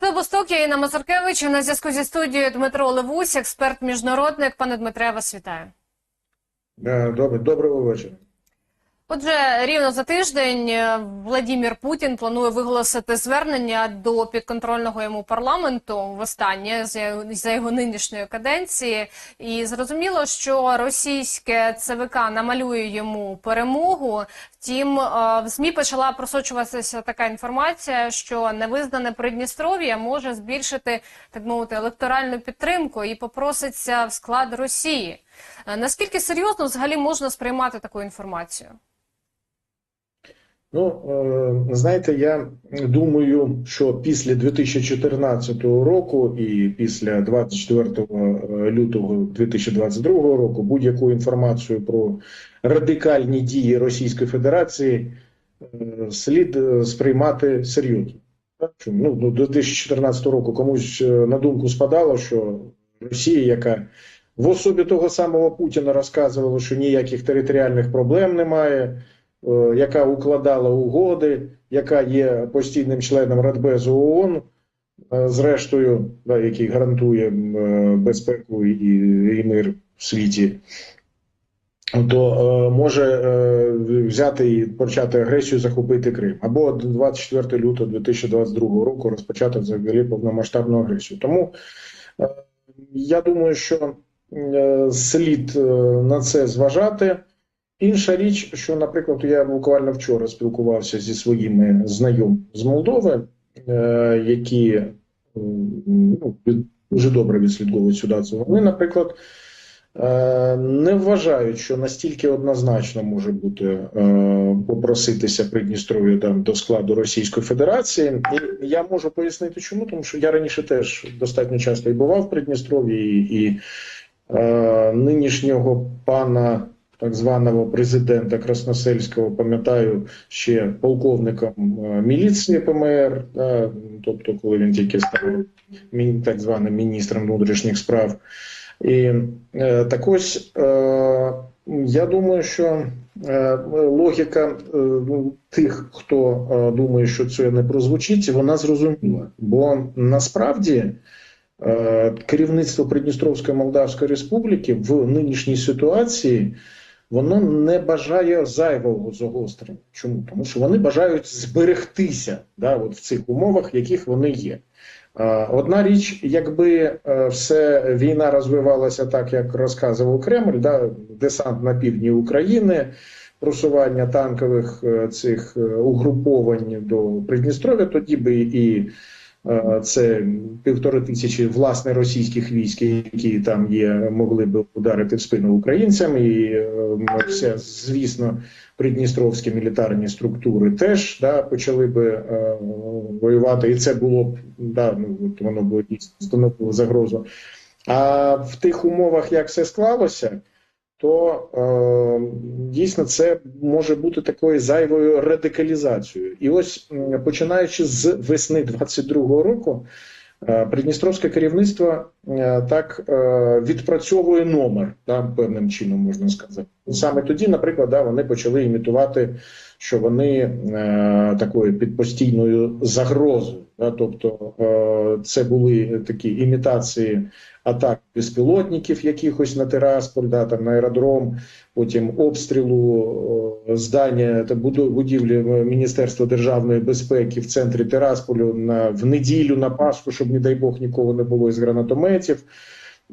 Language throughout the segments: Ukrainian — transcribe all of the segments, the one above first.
Це Восток, я Інна Мазаркевич. На зв'язку зі студією Дмитро Левусь, експерт-міжнародник. Пане Дмитре, я вас вітаю. Е, доброго вечора. Отже, рівно за тиждень е, Владімір Путін планує виголосити звернення до підконтрольного йому парламенту востаннє за- його нинішньої каденції. І зрозуміло, що російське ЦВК намалює йому перемогу. Втім, е, в ЗМІ почала просочуватися така інформація, що невизнане Придністров'я може збільшити так мовити електоральну підтримку і попроситься в склад Росії. Е, Наскільки серйозно взагалі можна сприймати таку інформацію? Ну, е, знаєте, я думаю, що після 2014 року і після 24 лютого 2022 року будь-яку інформацію про радикальні дії Російської Федерації е, слід е, сприймати серйозно. Ну, до 2014 року комусь е, на думку спадало, що Росія, яка в особі того самого Путіна розказувала, що ніяких територіальних проблем немає. Е, яка укладала угоди, яка є постійним членом Радбезу ООН, е, зрештою, да, який гарантує е, безпеку і, і мир в світі, то може взяти і почати агресію, захопити Крим, або 24 лютого 2022 року розпочати взагалі повномасштабну агресію. Тому я думаю, що слід на це зважати. Інша річ, що, наприклад, я буквально вчора спілкувався зі своїми знайомими з Молдови, е, які ну, дуже добре відслідковують ситуацію. Вони, наприклад, е, не вважають, що настільки однозначно може бути е, попроситися Придністров'я там до складу Російської Федерації. І я можу пояснити, чому, тому що я раніше теж достатньо часто і бував в Придністров'ї, і, і нинішнього пана так званого президента Красносельського, пам'ятаю, ще полковником е, міліції ПМР, да, тобто, коли він тільки став так званим міністром внутрішніх справ. І е, так ось е, я думаю, що логіка ну, тих, хто думає, що це не прозвучить, вона зрозуміла. Бо насправді керівництво Придністровської Молдавської Республіки в нинішній ситуації воно не бажає зайвого загострення. Чому? Тому що вони бажають зберегтися да, от в цих умовах, яких вони є. Одна річ, якби е, все війна розвивалася так, як розказував Кремль, да, десант на півдні України, просування танкових е, цих е, угруповань до Придністров'я, тоді би і це півтори тисячі власне російських військ, які там є, могли б ударити в спину українцям, і е, все, звісно, придністровські мілітарні структури теж да, почали би е, воювати, і це було б да, ну, воно було дійсно становило загрозу. А в тих умовах, як все склалося, то е, дійсно це може бути такою зайвою радикалізацією. І ось починаючи з весни 22-го року, е, придністровське керівництво е, так е, відпрацьовує номер, да, певним чином можна сказати. Саме тоді, наприклад, да, вони почали імітувати, що вони е, такою під постійною загрозою. Да, тобто е, це були такі імітації атак безпілотників якихось на Тирасполь, да, там на аеродром, потім обстрілу е, здання та будівлі Міністерства державної безпеки в центрі Тирасполю на в неділю на Пасху, щоб не дай Бог нікого не було із гранатометів.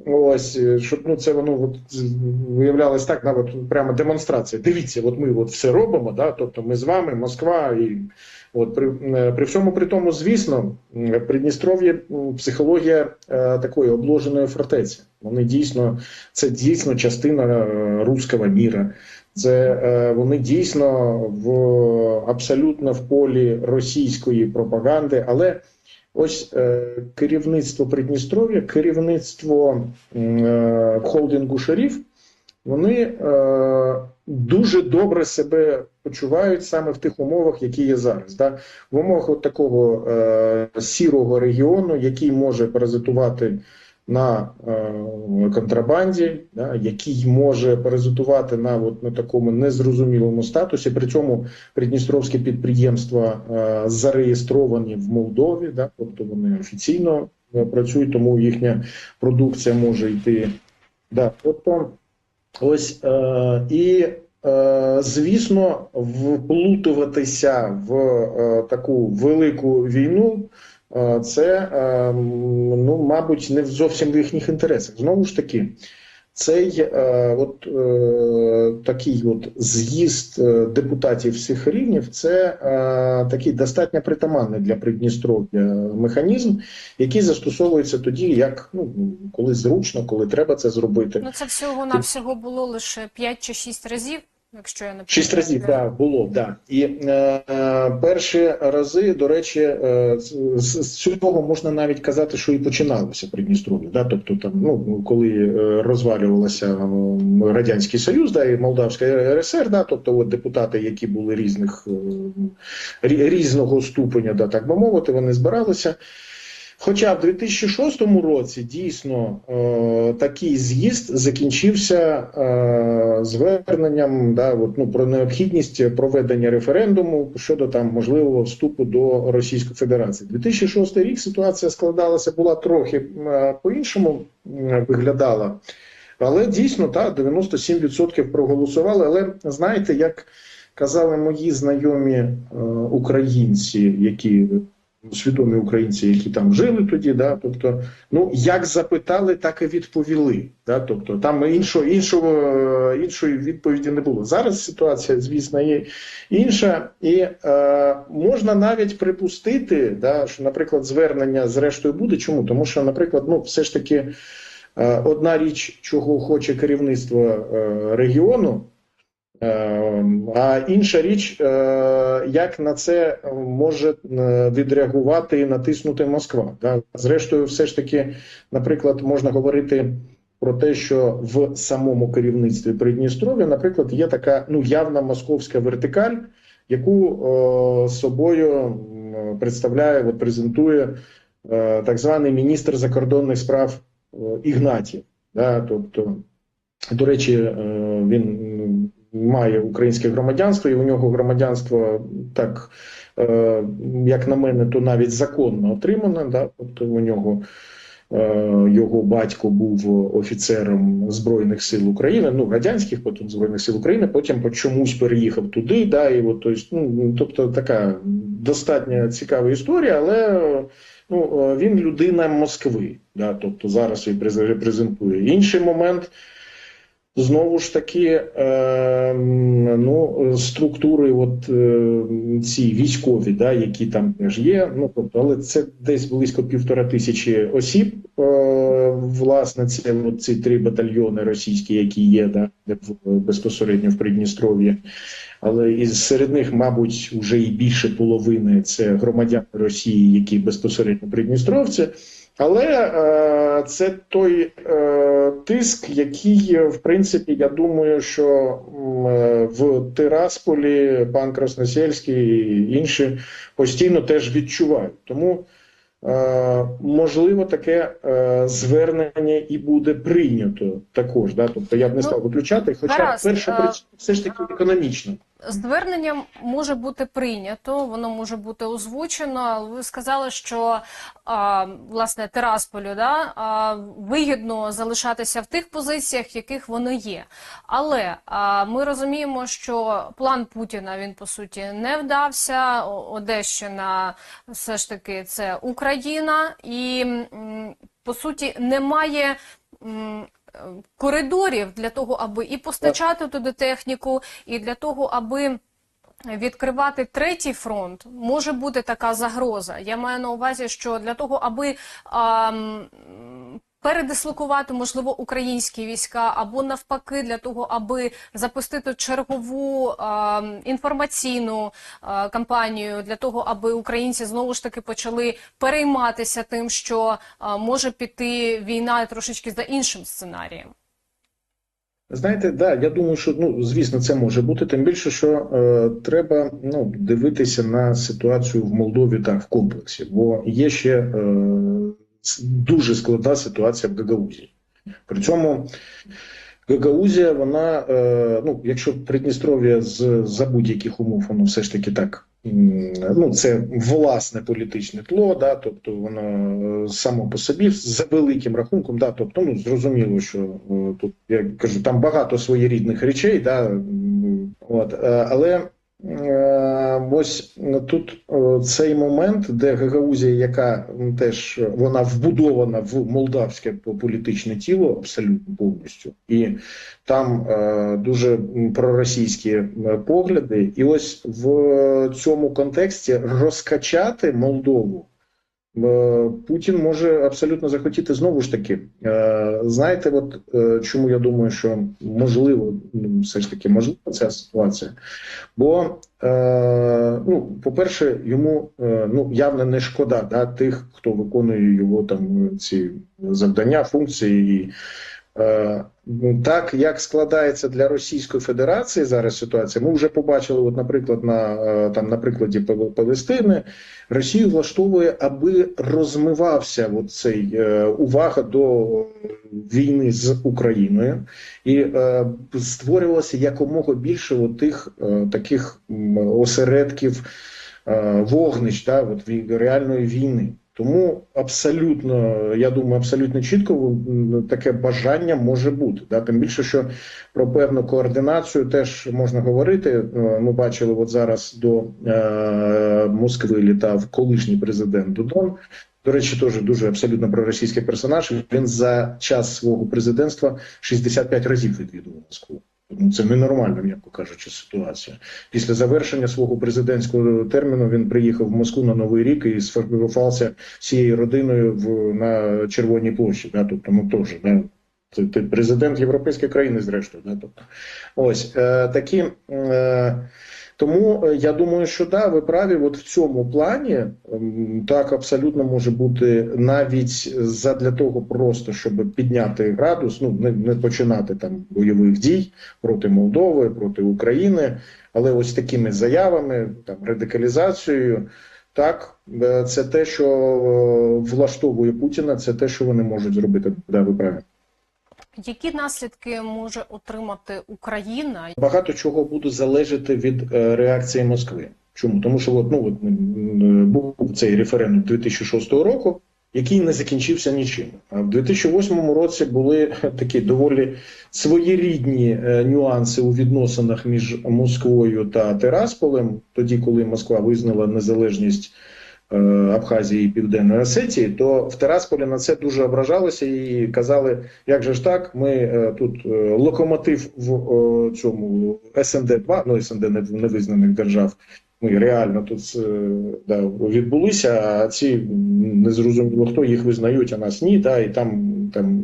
Ось е, щоб ну це воно от виявлялось так, навіть прямо демонстрація. Дивіться, от ми от все робимо. Да, тобто ми з вами, Москва, і от при, е, при всьому при тому, звісно, Придністров'я психологія е, такої обложеної фортеці. Вони дійсно це дійсно частина е, руського міра. Це е, вони дійсно в абсолютно в полі російської пропаганди, але ось е, керівництво Придністров'я, керівництво е, холдингу Шеріф, вони е, дуже добре себе почувають саме в тих умовах, які є зараз. Да? В умовах от такого сірого регіону, який може паразитувати на е, контрабанді, да, який може паразитувати на, от, на такому незрозумілому статусі. При цьому придністровські підприємства е, зареєстровані в Молдові, да, тобто вони офіційно е, працюють, тому їхня продукція може йти. Да, тобто, ось е, і е, звісно, вплутуватися в е, таку велику війну. Е, Це, е, ну, мабуть, не зовсім в їхніх інтересах. Знову ж таки, цей е, от, е, такий от з'їзд депутатів всіх рівнів це такий достатньо притаманний для Придністров'я механізм, який застосовується тоді, як ну, коли зручно, коли треба це зробити. Ну це всього навсього було лише 5 чи 6 разів, якщо я не Шість разів, помиляюсь. да, було, да. І е, е, перші рази, до речі, е, з, з цього можна навіть казати, що і починалося Придністров'я. Да? Тобто, там, ну, коли е, розвалювалося Радянський Союз, да, і Молдавська РСР, да, тобто от депутати, які були різних, е, різного ступеня, да, так би мовити, вони збиралися. Хоча в 2006 році дійсно е, такий з'їзд закінчився е, зверненням да, от, ну, про необхідність проведення референдуму щодо там можливого вступу до Російської Федерації. 2006 рік ситуація складалася була трохи е, по-іншому м, виглядала, але дійсно так, 97% проголосували. Але знаєте, як казали мої знайомі е, українці, які свідомі українці, які там жили тоді, да, тобто, ну як запитали, так і відповіли. Да, тобто там іншого, іншого, е, іншої відповіді не було. Зараз ситуація, звісно, є інша, і е, можна навіть припустити, да, що, наприклад, звернення зрештою буде. Чому? Тому що, наприклад, ну все ж таки. е, Одна річ, чого хоче керівництво е, регіону, А інша річ, е, як на це може е, відреагувати і натиснути Москва. Зрештою, все ж таки, наприклад, можна говорити про те, що в самому керівництві Придністров'я, наприклад, є така ну явна московська вертикаль, яку е, собою представляє, от, презентує так званий міністр закордонних справ Ігнатів. Тобто, до речі, він має українське громадянство, і у нього громадянство так, е, як на мене, то навіть законно отримане. Да? Тобто у нього е, його батько був офіцером Збройних сил України, ну радянських, потім Збройних сил України, потім по чомусь переїхав туди. Да, і от, ну, тобто така достатньо цікава історія, але ну, е, він людина Москви. Да? Тобто зараз він през- репрезентує. Інший момент. Знову ж таки, е, ну, структури, от е, ці військові, да, які там теж є. Ну тобто, але це десь близько півтора тисячі осіб. Е, власне, це от ці три батальйони російські, які є, да, в- безпосередньо в Придністров'ї. Але із серед них, мабуть, вже і більше половини це громадяни Росії, які безпосередньо придністровці. Але е, це той е, тиск, який, е, в принципі, я думаю, що е, в Тирасполі пан Красносельський і інші постійно теж відчувають. Тому, е, можливо, таке звернення і буде прийнято також. Да? Тобто я б не Ну, став виключати, хоча перша причина все ж таки економічна. Звернення може бути прийнято, воно може бути озвучено. Ви сказали, що а, власне Терасполю да, а, вигідно залишатися в тих позиціях, яких воно є. Але а, ми розуміємо, що план Путіна він по суті не вдався. Одещина все ж таки це Україна, і по суті немає. Коридорів для того, аби і постачати туди техніку, і для того, аби відкривати третій фронт, може бути така загроза. Я маю на увазі, що для того, аби а, передислокувати, можливо, українські війська, або навпаки, для того, аби запустити чергову м, інформаційну а, кампанію, для того, аби українці знову ж таки почали перейматися тим, що а, може піти війна трошечки за іншим сценарієм. Знаєте, да, я думаю, що ну звісно, це може бути. Тим більше, що е, треба ну дивитися на ситуацію в Молдові так в комплексі, бо є ще е, дуже складна ситуація в Гагаузії. При цьому Гагаузія, вона, е, ну, якщо Придністров'я з, за будь-яких умов, воно все ж таки так. Ну, це власне політичне тло, да, тобто воно е, само по собі за великим рахунком, да, тобто, ну зрозуміло, що е, тут я кажу, там багато своєрідних речей, да, от, але ось тут е, цей момент, де Гагаузія, яка теж е, вона вбудована в молдавське політичне тіло абсолютно повністю, і там е, дуже проросійські е, погляди, і ось в цьому контексті розкачати Молдову. Путін може абсолютно захотіти знову ж таки. Е, Знаєте, от е, чому я думаю, що можливо, ну, все ж таки можлива ця ситуація? Бо, е, ну, по-перше, йому ну, явно не шкода да, тих, хто виконує його там ці завдання, функції. І, так як складається для Російської Федерації зараз ситуація, ми вже побачили, от, наприклад, на, е, там, на прикладі Пал- Палестини, Росію влаштовує, аби розмивався от цей е, увага до війни з Україною, і е, створювалося якомога більше от тих е, таких осередків е, вогнищ да, от, реальної війни. Тому абсолютно, я думаю, абсолютно чітко таке бажання може бути. Да? Тим більше, що про певну координацію теж можна говорити. Е, Ми бачили, от зараз до е, Москви літав колишній президент Дудон. До речі, теж дуже абсолютно проросійський персонаж. Він за час свого президентства 65 разів відвідував Москву. Це ненормальна, м'яко кажучи, ситуація. Після завершення свого президентського терміну він приїхав в Москву на Новий рік і сформувався всією родиною в, на Червоній площі. Да? Тобто, ну теж, да? Це ти президент європейської країни, зрештою. Да? Тобто, ось е, такі. Е, тому е, я думаю, що да, ви праві. От в цьому плані ем, так абсолютно може бути навіть задля того, просто щоб підняти градус, ну не, не починати там бойових дій проти Молдови, проти України, але ось такими заявами, там радикалізацією. Так, е, це те, що е, влаштовує Путіна, це те, що вони можуть зробити. Да, ви праві. Які наслідки може отримати Україна? Багато чого буде залежати від е, реакції Москви. Чому? Тому що от, ну, був цей референдум 2006 року, який не закінчився нічим. А в 2008 році були такі доволі своєрідні е, нюанси у відносинах між Москвою та Терасполем, тоді, коли Москва визнала незалежність. Е, Абхазії і Південної Осетії, то в Терасполі на це дуже ображалися і казали, як же ж так, ми е, тут е, локомотив в цьому СНД 2 ну СНД невизнаних держав. Ми реально тут да, відбулися, а ці незрозуміло хто їх визнають, а нас ні. Да, і там, там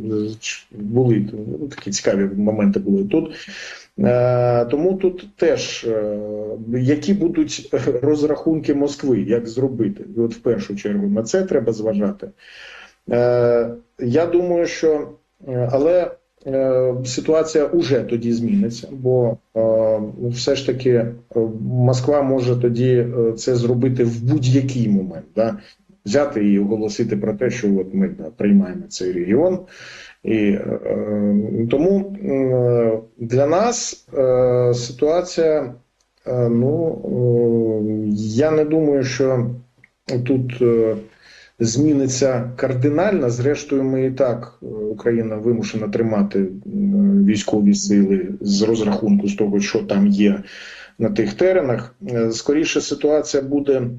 були ну, такі цікаві моменти були тут. Е, тому тут теж е, які будуть розрахунки Москви, як зробити? От в першу чергу на це треба зважати. Е, я думаю, що е, але е, ситуація уже тоді зміниться, бо е, все ж таки е, Москва може тоді е, це зробити в будь-який момент. Да? Взяти і оголосити про те, що от ми да, приймаємо цей регіон. І е, тому е, для нас е, ситуація, е, ну е, я не думаю, що тут е, зміниться кардинально. Зрештою, ми і так е, Україна вимушена тримати е, військові сили з розрахунку з того, що там є на тих теренах. Е, Скоріше ситуація буде е,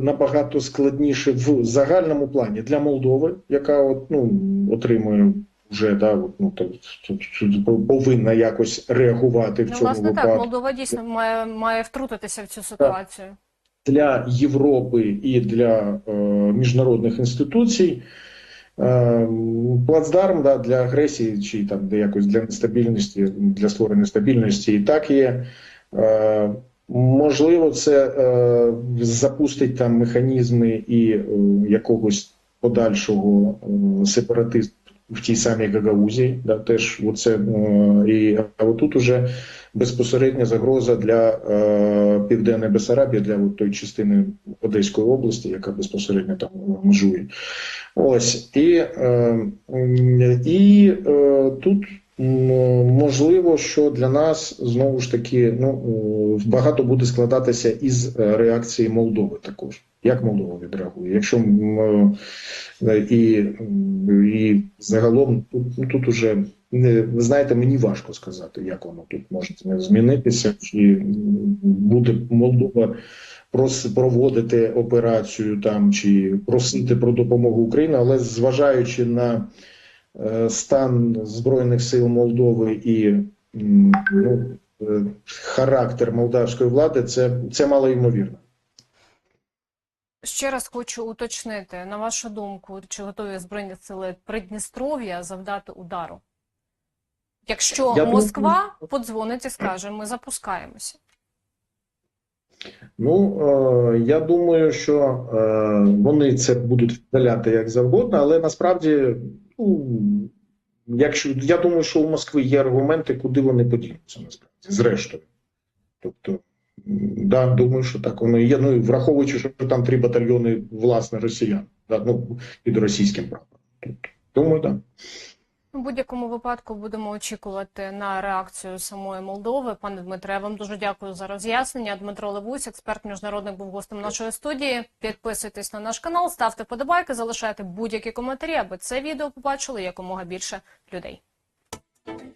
набагато складніше в загальному плані для Молдови, яка от, ну, отримує вже да, от, ну, то повинна якось реагувати в Ну, цьому власне, так. Молдова дійсно має, має втрутитися в цю ситуацію. для Європи і для е, міжнародних інституцій. Е, плацдарм да, для агресії чи там де якось для нестабільності, для створення стабільності і так є. Е, можливо, це е, запустить там механізми і е, якогось подальшого е, сепаратист, в тій самій Гагаузі, да, теж оце, е, і, а отут уже безпосередня загроза для е, Південної Бесарабії, для от тої частини Одеської області, яка безпосередньо там межує. Ось і, е, і е, тут можливо, що для нас знову ж таки ну е, багато буде складатися із е, реакції Молдови також. Як Молдова відреагує? Якщо е, і, і загалом тут, тут уже не ви знаєте, мені важко сказати, як воно тут може змінитися, чи буде Молдова проводити операцію там чи просити про допомогу Україні, але зважаючи на стан збройних сил Молдови і ну, е, характер молдавської влади, це, це мало ймовірно. Ще раз хочу уточнити, на вашу думку, чи готові Збройні сили Придністров'я завдати удару? Якщо Я думаю- Москва подзвонить і скаже, ми запускаємося. Ну е, я думаю, що е, вони це будуть вдаляти як завгодно, але насправді, якщо я думаю, що у Москви є аргументи, куди вони подінуться насправді, зрештою. Тобто, да, думаю, що так воно є. Ну і враховуючи, що там три батальйони власне росіян, да, ну під російським прапором. Тобто, думаю, так. У будь-якому випадку будемо очікувати на реакцію самої Молдови. Пане Дмитре, я вам дуже дякую за роз'яснення. Дмитро Левусь, експерт міжнародник, був гостем нашої студії. Підписуйтесь на наш канал, ставте подобайки, залишайте будь-які коментарі, аби це відео побачили якомога більше людей.